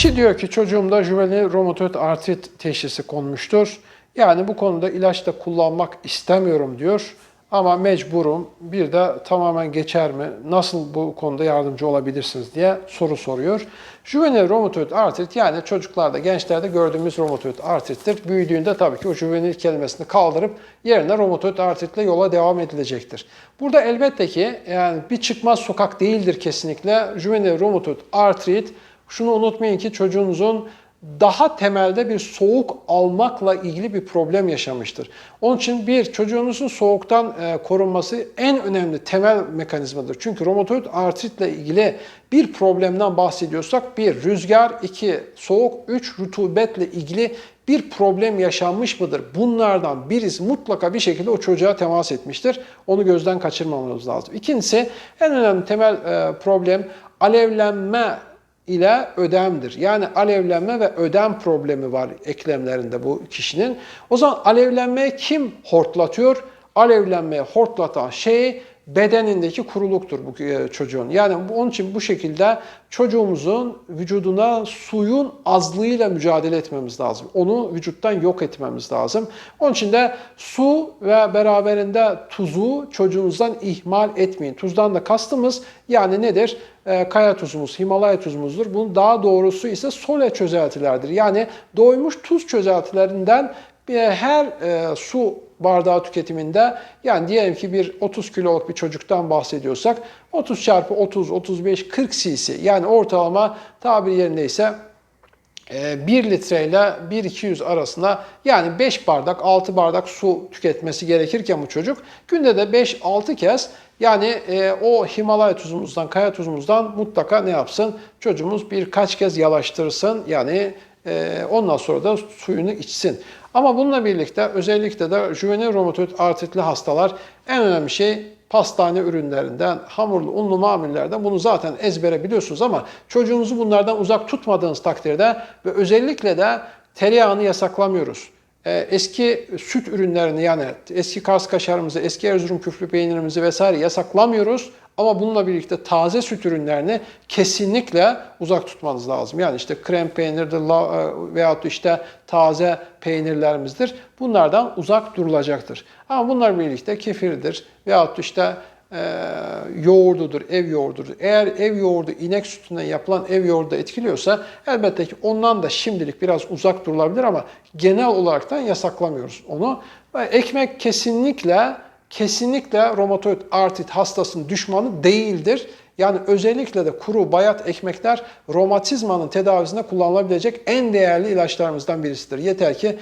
Kişi diyor ki çocuğumda juvenil romatoid artrit teşhisi konmuştur. Yani bu konuda ilaç da kullanmak istemiyorum diyor. Ama mecburum. Bir de tamamen geçer mi? Nasıl bu konuda yardımcı olabilirsiniz diye soru soruyor. Juvenil romatoid artrit yani çocuklarda, gençlerde gördüğümüz romatoid artrittir. Büyüdüğünde tabii ki o juvenil kelimesini kaldırıp yerine romatoid artritle yola devam edilecektir. Burada elbette ki yani bir çıkmaz sokak değildir kesinlikle. Juvenil romatoid artrit şunu unutmayın ki çocuğunuzun daha temelde bir soğuk almakla ilgili bir problem yaşamıştır. Onun için bir çocuğunuzun soğuktan e, korunması en önemli temel mekanizmadır. Çünkü romatoid artritle ilgili bir problemden bahsediyorsak bir rüzgar, iki soğuk, üç rutubetle ilgili bir problem yaşanmış mıdır? Bunlardan birisi mutlaka bir şekilde o çocuğa temas etmiştir. Onu gözden kaçırmamamız lazım. İkincisi en önemli temel e, problem alevlenme ile ödemdir. Yani alevlenme ve ödem problemi var eklemlerinde bu kişinin. O zaman alevlenmeyi kim hortlatıyor? Alevlenmeyi hortlatan şey bedenindeki kuruluktur bu e, çocuğun. Yani onun için bu şekilde çocuğumuzun vücuduna suyun azlığıyla mücadele etmemiz lazım. Onu vücuttan yok etmemiz lazım. Onun için de su ve beraberinde tuzu çocuğunuzdan ihmal etmeyin. Tuzdan da kastımız yani nedir? E, kaya tuzumuz, Himalaya tuzumuzdur. Bunun daha doğrusu ise sole çözeltilerdir. Yani doymuş tuz çözeltilerinden her e, su bardağı tüketiminde yani diyelim ki bir 30 kiloluk bir çocuktan bahsediyorsak 30 çarpı 30, 35, 40 cc yani ortalama tabir yerindeyse 1 litre ile 1-200 arasında yani 5 bardak 6 bardak su tüketmesi gerekirken bu çocuk günde de 5-6 kez yani e, o Himalaya tuzumuzdan, kaya tuzumuzdan mutlaka ne yapsın? Çocuğumuz birkaç kez yalaştırsın. Yani e, ondan sonra da suyunu içsin. Ama bununla birlikte özellikle de juvenil romatoid artritli hastalar en önemli şey pastane ürünlerinden, hamurlu, unlu mamullerden bunu zaten ezbere biliyorsunuz ama çocuğunuzu bunlardan uzak tutmadığınız takdirde ve özellikle de tereyağını yasaklamıyoruz. Ee, eski süt ürünlerini yani eski Kars kaşarımızı, eski Erzurum küflü peynirimizi vesaire yasaklamıyoruz. Ama bununla birlikte taze süt ürünlerini kesinlikle uzak tutmanız lazım. Yani işte krem peynirdir e, veyahut işte taze peynirlerimizdir. Bunlardan uzak durulacaktır. Ama bunlar birlikte kefirdir veyahut işte e, yoğurdudur, ev yoğurdudur. Eğer ev yoğurdu inek sütünden yapılan ev yoğurdu etkiliyorsa elbette ki ondan da şimdilik biraz uzak durulabilir ama genel olaraktan yasaklamıyoruz onu. Ekmek kesinlikle kesinlikle romatoid artrit hastasının düşmanı değildir. Yani özellikle de kuru bayat ekmekler romatizmanın tedavisinde kullanılabilecek en değerli ilaçlarımızdan birisidir. Yeter ki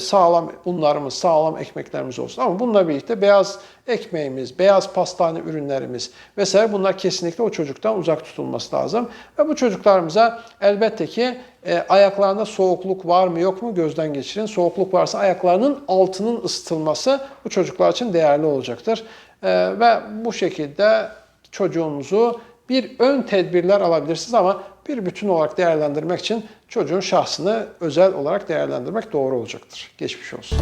sağlam unlarımız, sağlam ekmeklerimiz olsun. Ama bununla birlikte beyaz ekmeğimiz, beyaz pastane ürünlerimiz vesaire bunlar kesinlikle o çocuktan uzak tutulması lazım. Ve bu çocuklarımıza elbette ki e, ayaklarında soğukluk var mı yok mu gözden geçirin. Soğukluk varsa ayaklarının altının ısıtılması bu çocuklar için değerli olacaktır. E, ve bu şekilde çocuğunuzu bir ön tedbirler alabilirsiniz ama bir bütün olarak değerlendirmek için çocuğun şahsını özel olarak değerlendirmek doğru olacaktır. Geçmiş olsun.